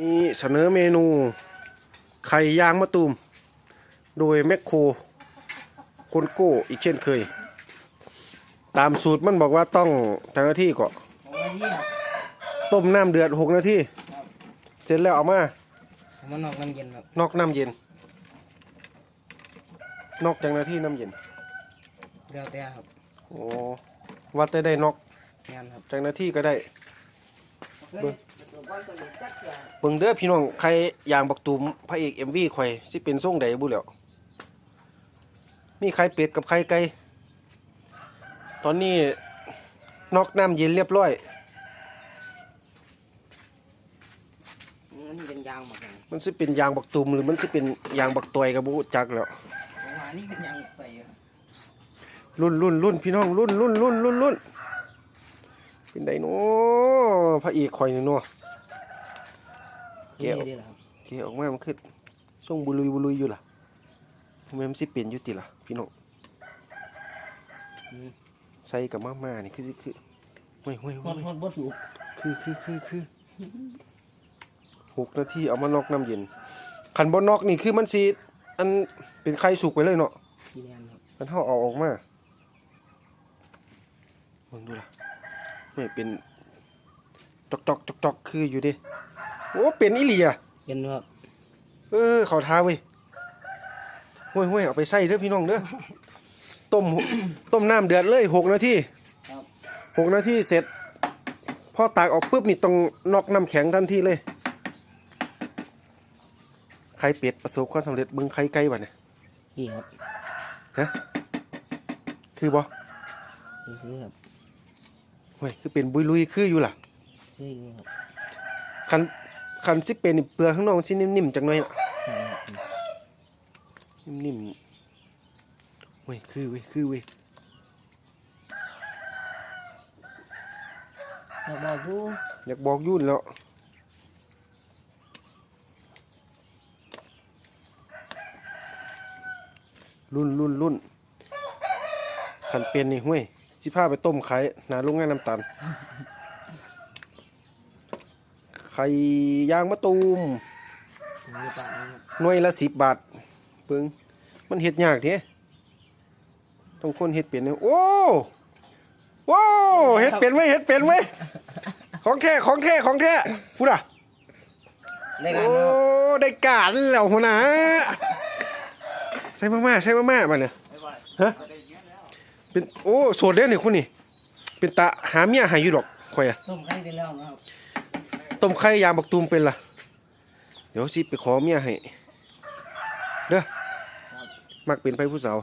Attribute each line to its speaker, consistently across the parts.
Speaker 1: นี่เสนอเมนู ไข่ยางมะตูม โดยแมคโครคนโก้อีกเช่นเคย ตามสูตรมันบอกว่าต้องทางหน้าที่ก่อน
Speaker 2: ของไอ้ที่ครับ
Speaker 1: ต้มน้ำเดือดหกนาทีเสร็จแล้วเอามา
Speaker 2: เอามันนอกน้ำเย็นครับ
Speaker 1: นอกน้ำเย็น นอกจากหน้าที่น้ำเย็น
Speaker 2: เดี๋ยวแต่ครับ
Speaker 1: โอ้ว่าแต่ได้นอก
Speaker 2: งานครับ
Speaker 1: จากหน้าที่ก็ได้
Speaker 2: เบิ่งวันตัวนี้จัก เถื่อ
Speaker 1: เบิ่งเด้อพี่น้องใครยางบักตูมพระเอกเอ็มวีข่อยสิเป็นทรงใดบุแล้วมีไข่เป็ดกับไข่ไก่ตอนนี้นอกน้ำเย็นเรียบร้อย
Speaker 2: มันเป็นยางหมดเลย
Speaker 1: มันสิเป็นยางบักตูมหรือมันสิเป็นยางบักตอยกับบุจักแล้ว
Speaker 2: ผมว่านี่เป็นยางใส่ครับ
Speaker 1: รุ่นรุ่นรุ่นพี่น้องรุ่นรุ่นรุ่นรุ่นรุ่นเป็นไดโน้พระเอกข่อยนี่เนาะ แก้ว
Speaker 2: นี่ดีแหละครับ
Speaker 1: เกออกมามันคือช่วงบุลุยบุลุยอยู่ล่ะทำไมมันสิเป็นอยู่ติล่ะพี่น้อง
Speaker 2: อืม
Speaker 1: ใส่กับมาม่านี่คือคือเฮ้ยเฮ้ย
Speaker 2: ฮ
Speaker 1: เฮ้
Speaker 2: อน
Speaker 1: ย
Speaker 2: ฮอนบ่สูบ
Speaker 1: คือคือคือคือหกนาทีเอามานอกน้ำเย็นขันบนนอกนี่คือมันสีอันเป็นไข่สุกไปเลยเนาะ
Speaker 2: กินแนนครับ
Speaker 1: มันเท่าเอาออกมาลองดูล่ะไม่เป็นจอกจอกจอกจอกคืออยู่ดิ โอ้เป็นอีหลีอะ
Speaker 2: เย็นครับ
Speaker 1: เออเขาท้าเว้ยห้วยห้วยเอาไปใส่เด้อพี่น้องเด้อต้มต้มน้ำเดือดเลยหกนาที
Speaker 2: ครับ
Speaker 1: หกนาทีเสร็จพอตากออกปุ๊บนี่ต้องนอกน้ำแข็งทันทีเลยไข่เป็ดประสบความสำเร็จเบิ้งไข่ไก่บ่เนี่ย
Speaker 2: นี่ครับ
Speaker 1: ฮะคือบ่
Speaker 2: นี่คือครับ
Speaker 1: ห้วยคือเป็นบุยลุยคืออยู่ล่ะ
Speaker 2: คืออย่างนี้ครับ
Speaker 1: คัน คันสิเป็นนี่เปลือกข้างนอกมันสินิ่มๆจังหน่อยน่ะ
Speaker 2: ใช่ครับ
Speaker 1: นิ่มๆเว้ยคือเว้ยคือเว้ย
Speaker 2: อยากบอกผู้
Speaker 1: อยากบอกยุ่นแล้วรุ่นรุ่นรุ่นขันเป็นนี่ห้วยสิพาไปต้มไข่หนาโรงงานน้ำตาลไข่ยางมะตูม
Speaker 2: มีปากนะครับ
Speaker 1: หน่วยละสิบบาทเบิ่งมันเฮ็ดยากเท่ต้องคนเฮ็ดเป็นเนี่ยโอ้โว้เฮ็ดเป็นไว้ยเฮ็ดเป็นไว้ยของแท้ของแท้ของแท้พูดอะ
Speaker 2: ได้การ
Speaker 1: โอ้
Speaker 2: นะครับ
Speaker 1: ได้การแล้วหัวหน้าใส่มาม่าใส่มาม่ามาเนี่ยฮะเป็นโอ้โสดเด้อนี่คุณนี่เป็นตาหาเมียให้อยู่ดอกข่อยอะ
Speaker 2: ต้มไข่เป็นแล้วนะครับ
Speaker 1: ต้มไข่ยางบักตูมเป็นล่ะ เดี๋ยวสิไปขอเมียให้ เด้อ
Speaker 2: ครับ
Speaker 1: มักเป็นไปผู้สาว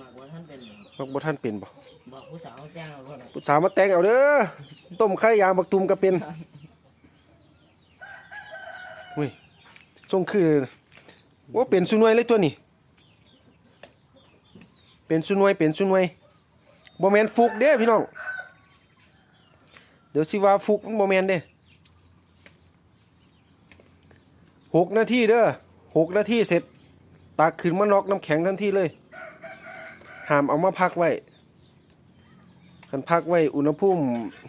Speaker 2: มากกว่าท่านเป็นเลย
Speaker 1: มักบ่ท่านเป็นบ่
Speaker 2: บอกผู้สาวแจ้งเราก่อนนะ
Speaker 1: ผู้สาวมาแต่งเอาเด้อ ต้มไข่ยางบักตูมก็เป็นเฮ้ยทรงคือว่าเป็นสุนวยเลยตัวนี้ เป็นสุนวยเป็นสุนวยบ่แม่นฟุกเด้พี่น้อง เดี๋ยวสิว่าฟุกมันบ่แม่นเด้ หกนาทีเด้อหกนาทีเสร็จตักขึ้นมานอกน้ำแข็งทันทีเลยห้ามเอามาพักไว้คันพักไว้อุณหภูมิ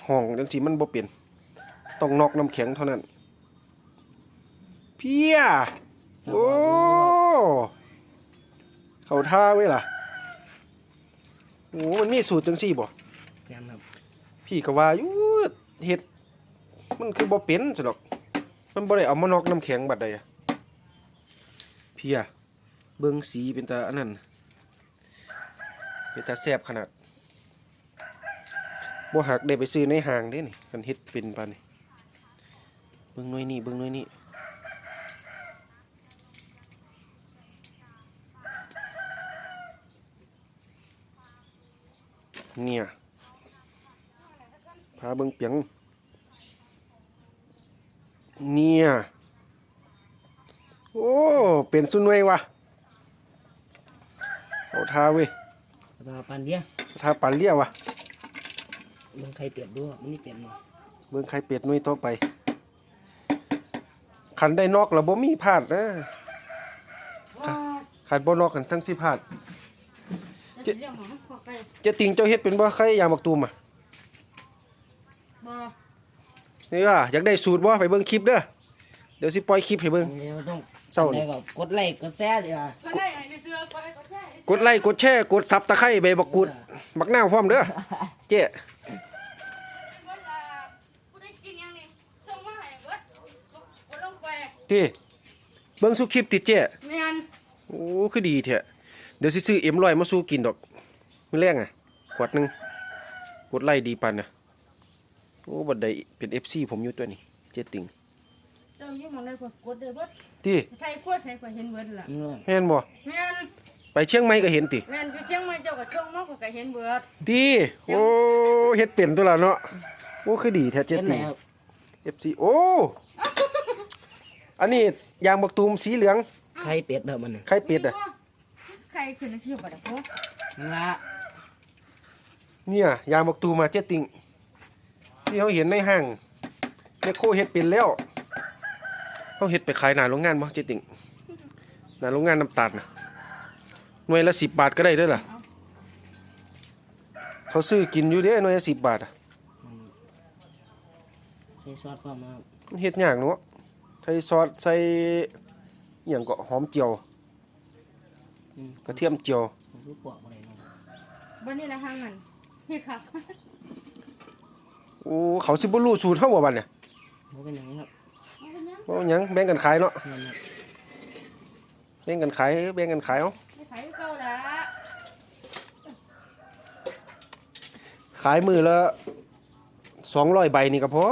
Speaker 1: ห้องจังสีมันบ่เปลี่ยนต้องนอกน้ำแข็งเท่านั้น เพียโอ้เขาท่าไว้ล่ะโอ้มันมีสูตรจังสี่บ่
Speaker 2: งานครับ
Speaker 1: พี่ก็ว่าอยู่เฮ็ดมันคือบ่เป็นซะดอก มันบ่ได้เอามานอกน้ำแข็งบัดใดอะเพียเบิ่งสีเป็นตาอันนั้นเป็นตาแซ่บขนาดบ่หักได้ไปซื้อในห้างเด้นี่กันเฮ็ดเป็นปานนี่เบิ่งน่วยนี่เบิ่งน่วยนี่เนี่ยพาเบิ่งเปียง เนี่ย โอ้ เป็นสุนวยวะเอาทาเว้ย
Speaker 2: แล้วก็ปันเดียว
Speaker 1: ทาปันเลียวะ
Speaker 2: มึงใครเปรียบด้วยมันนี่เปรียบเนาะ
Speaker 1: เบิ่งไข่เป็ดหน่วยต่อไป ขันได้นอกแล้วบ่มีพลาดนะขันบ่นอกกันทั้งสิพลาด
Speaker 3: จะเรื่องของมันพอไป
Speaker 1: เจะติงเจ้าเฮ็ดเป็นบ่ไข่ยางบักตูมอะ
Speaker 3: บ่
Speaker 1: นี่ว่าอยากได้สูตรบ่ไปเบิ่งคลิปเด้อเดี๋ยวสิปล่อยคลิปให้เบิ่ง
Speaker 2: เดี๋ยวต้อง
Speaker 1: เศร้า
Speaker 2: ไหน
Speaker 1: นี่
Speaker 2: ก็กดไลค์กดแชร์ดีกว่า
Speaker 3: ก็ได้ไอ้เสื้อก็ได้ก็ได้
Speaker 1: กดไลค์กดแชร์กดซับตะไคร้ใบบักกูดบักนาวพร้อมเด้อเจ๊
Speaker 3: เวลาผู้ได้กินยังนี่ส่งมาให้เบิดกดลงไป
Speaker 1: ที่เบิ่งสุคลิปติดเจ๊
Speaker 3: แม่น
Speaker 1: โอ้คือดีแท้เดี๋ยวสิซื้อเอ็มร้อยมาสู้กินดอกมื้อแรงอะขวดหนึงกดไลค์ดีปานน่ะ โอ้บัดใดเป็น FC ผมอยู่ตัวนี้เจ๊ติง
Speaker 3: เจ้าอยู่หมองใดก็กดได้เบิด
Speaker 1: ที่
Speaker 3: ใส่ขวดใส่ก็เห็นเบิดล่ะ
Speaker 2: อืม
Speaker 1: แม่นบ่
Speaker 3: แม่น
Speaker 1: ไปเชียงใหม่ก็เห็นติ
Speaker 3: แม่นอยู่เชียงใหม่เจ้าก็ส่งมาก็เห็นเบิด
Speaker 1: ดีโอ้เฮ็ดเป็นตัวละเนาะโอ้คือดีแท้เจ๊
Speaker 2: เห็นไหน
Speaker 1: ติง
Speaker 2: ครับ
Speaker 1: FC โอ้อันนี้ยางบักตูมสีเหลือง
Speaker 2: ไข่เป็ดเด้อมันนี่
Speaker 1: ไข่เป็ดอะ
Speaker 3: ใครขึ้นที่บ่ได้พอ
Speaker 2: นั่นละ
Speaker 1: เนี่ยยางบักตูมมาเจ๊ติง ที่เขาเห็นในห้างแมคโครเฮ็ดเป็นแล้วเขาเฮ็ดไปขายหนาโรงงานบ่เจติงหนาโรงงานน้ำตาลนะหน่วยละ10บบาทก็ได้ด้อล่ะ เขาซื้อกินอยู่เด้หน่วยละ10บบาทอะ
Speaker 2: ใส่ซอสพร้อมนะครับ
Speaker 1: มันเฮ็ดยากเนาะใส่ซอสใส่อหย่างก็หอมเจียว
Speaker 2: อืม
Speaker 1: กระเทียมเจียว
Speaker 2: ผมรู้ปอกอะไรเนาะ
Speaker 3: วันนี้ละหังนั่นเฮ็ดครับ
Speaker 1: โอ้เขาสิบ่รู้สูตรเฮาบ่บัดเนี่ย
Speaker 2: บ่เป็นหยังครับ
Speaker 3: เอาไปยัง
Speaker 1: บ่หยังแบ่งกันขายเนาะ
Speaker 2: นั่นครับ
Speaker 1: แบ่งกันขายแบ่งกันขายเอา
Speaker 3: ไม่ไผเก่าละ
Speaker 1: ขายมือละ200ใบนี่ก็พอ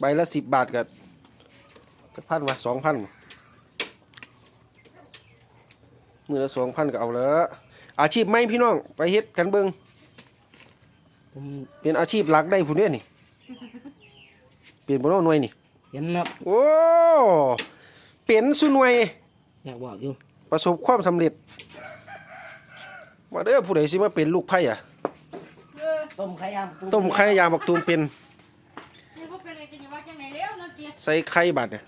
Speaker 1: ใบละ10บาทก็จะพันวะ2,000มือละ2,000ก็เอาแล้วอาชีพใหม่พี่น้องไปเฮ็ดกันเบิ่ง
Speaker 2: ผม
Speaker 1: เป็นอาชีพหลักได้ผู้เนี้ยนี่เปลี่ยนบ่เนาะหน่วยนี่
Speaker 2: เห็นครับ
Speaker 1: โอ้เป็นสุหน่วย
Speaker 2: อยากบอกอยู่
Speaker 1: ประสบความสำเร็จมาเด้อผู้ใดสิมาเป็นลูกไผ่อะ
Speaker 3: เออ
Speaker 2: ต้มไข่ยาง
Speaker 1: ต้มไข่ยาบักตูมเป็น
Speaker 3: นี่บ่เป็นอะไรกันอยู่ว่าจังไหนแล้วเนาะเจีย
Speaker 1: ใส่ไข่บัดเนี่ย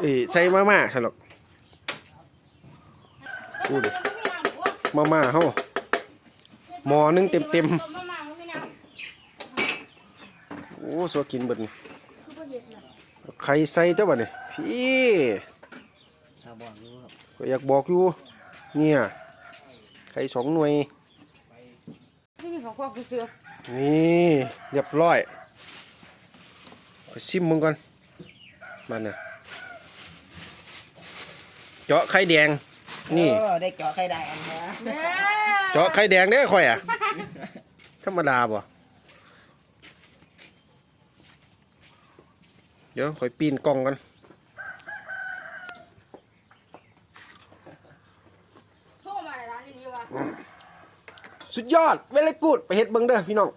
Speaker 1: เอ้ยใส่มาม่าใช่หรอก
Speaker 3: พูดดิ
Speaker 1: มาม่าเฮาหม้อหนึ่งเต็ม
Speaker 3: มาม่าบ่มีน้ำ
Speaker 1: โอ้สัวกินเบิดนี่
Speaker 3: คือบ่เฮ็ดน่ะ
Speaker 1: ไข่ใส่เจ้าบัดนี่พี่
Speaker 2: อยากบอกอยู่ครับ
Speaker 1: ก็อยากบอกอยู่เนี่ยไข่สองหน่วย
Speaker 3: นี่มีของควบคือเสือ
Speaker 1: นี่เรียบร้อยขอชิมมึงก่อนมันน่ะเจาะไข่แดง นี่
Speaker 2: เออได้เจาะไข่ได้อันนะ
Speaker 3: แม่
Speaker 1: เจาะไข่แดงเด้อข่อยอะธรรมดาบ่ เดี๋ยวข่อยปีนกล้องกัน
Speaker 3: โทรมาในร้านนี้ว่ะ
Speaker 1: สุดยอดเวลกูดไปเฮ็ดเบิ่งเด้อพี่น้อง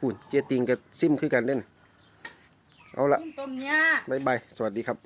Speaker 1: หุ่นเจติงกับซิมคือกันเด่นเอาละ
Speaker 3: ต้มเนี่ย
Speaker 1: บ๊ายบายสวัสดีครับ